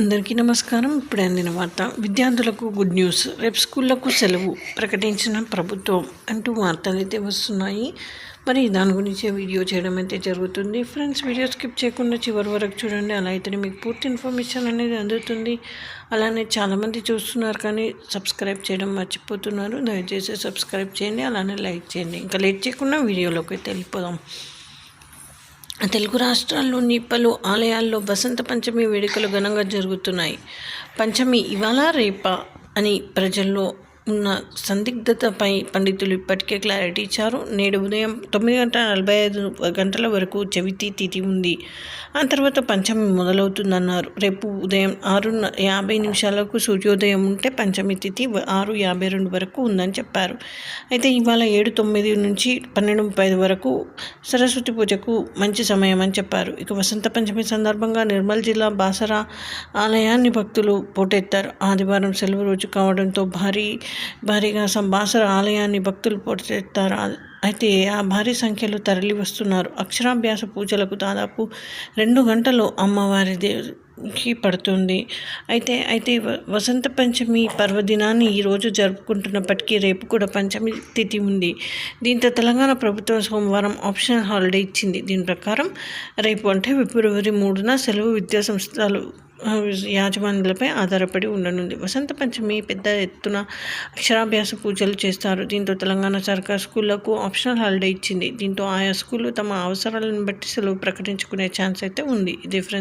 అందరికీ నమస్కారం. ఇప్పుడు అందిన వార్త విద్యార్థులకు గుడ్ న్యూస్. రేపు స్కూళ్ళకు సెలవు ప్రకటించిన ప్రభుత్వం అంటూ వార్తలు అయితే వస్తున్నాయి. మరి దాని గురించి వీడియో చేయడం అయితే జరుగుతుంది. ఫ్రెండ్స్ వీడియో స్కిప్ చేయకుండా చివరి వరకు చూడండి. అలా అయితే మీకు పూర్తి ఇన్ఫర్మేషన్ అనేది అందుతుంది. అలానే చాలామంది చూస్తున్నారు కానీ సబ్స్క్రైబ్ చేయడం మర్చిపోతున్నారు. దయచేసి సబ్స్క్రైబ్ చేయండి అలానే లైక్ చేయండి. ఇంకా లేట్ చేయకుండా వీడియోలోకి అయితే వెళ్ళిపోదాం. తెలుగు రాష్ట్రాల్లోని పలు ఆలయాల్లో వసంత పంచమి వేడుకలు ఘనంగా జరుగుతున్నాయి. పంచమి ఇవాళ రేపా అని ప్రజల్లో ఉన్న సందిగ్ధతపై పండితులు ఇప్పటికే క్లారిటీ ఇచ్చారు. నేడు ఉదయం తొమ్మిది గంటల నలభై ఐదు గంటల వరకు చవితి తిథి ఉంది. ఆ తర్వాత పంచమి మొదలవుతుందన్నారు. రేపు ఉదయం ఆరు యాభై నిమిషాలకు సూర్యోదయం ఉంటే పంచమి తిథి ఆరు యాభై రెండు వరకు ఉందని చెప్పారు. అయితే ఇవాళ ఏడు తొమ్మిది నుంచి పన్నెండు ముప్పై ఐదు వరకు సరస్వతి పూజకు మంచి సమయం అని చెప్పారు. ఇక వసంత పంచమి సందర్భంగా నిర్మల్ జిల్లా బాసరా ఆలయాన్ని భక్తులు పోటెత్తారు. ఆదివారం సెలవు రోజు కావడంతో భారీ భారీగా సంబాసర ఆలయాన్ని భక్తులు పోటెత్తారు అయితే ఆ భారీ సంఖ్యలో తరలి వస్తున్నారు. అక్షరాభ్యాస పూజలకు దాదాపు రెండు గంటలు అమ్మవారి దేవికి పడుతుంది. అయితే అయితే వసంత పంచమి పర్వదినాన్ని ఈరోజు జరుపుకుంటున్నప్పటికీ రేపు కూడా పంచమి తిథి ఉంది. దీంతో తెలంగాణ ప్రభుత్వం సోమవారం ఆప్షనల్ హాలిడే ఇచ్చింది. దీని ప్రకారం రేపు అంటే ఫిబ్రవరి మూడున సెలవు విద్యా సంస్థలు యాజమానులపై ఆధారపడి ఉండనుంది. వసంత పంచమి పెద్ద ఎత్తున అక్షరాభ్యాస పూజలు చేస్తారు. దీంతో తెలంగాణ సర్కార్ స్కూళ్ళకు ఆప్షనల్ హాలిడే ఇచ్చింది. దీంతో ఆయా స్కూళ్ళు తమ అవసరాలను బట్టి సెలవు ప్రకటించుకునే ఛాన్స్ అయితే ఉంది. ఇది ఫ్రెండ్స్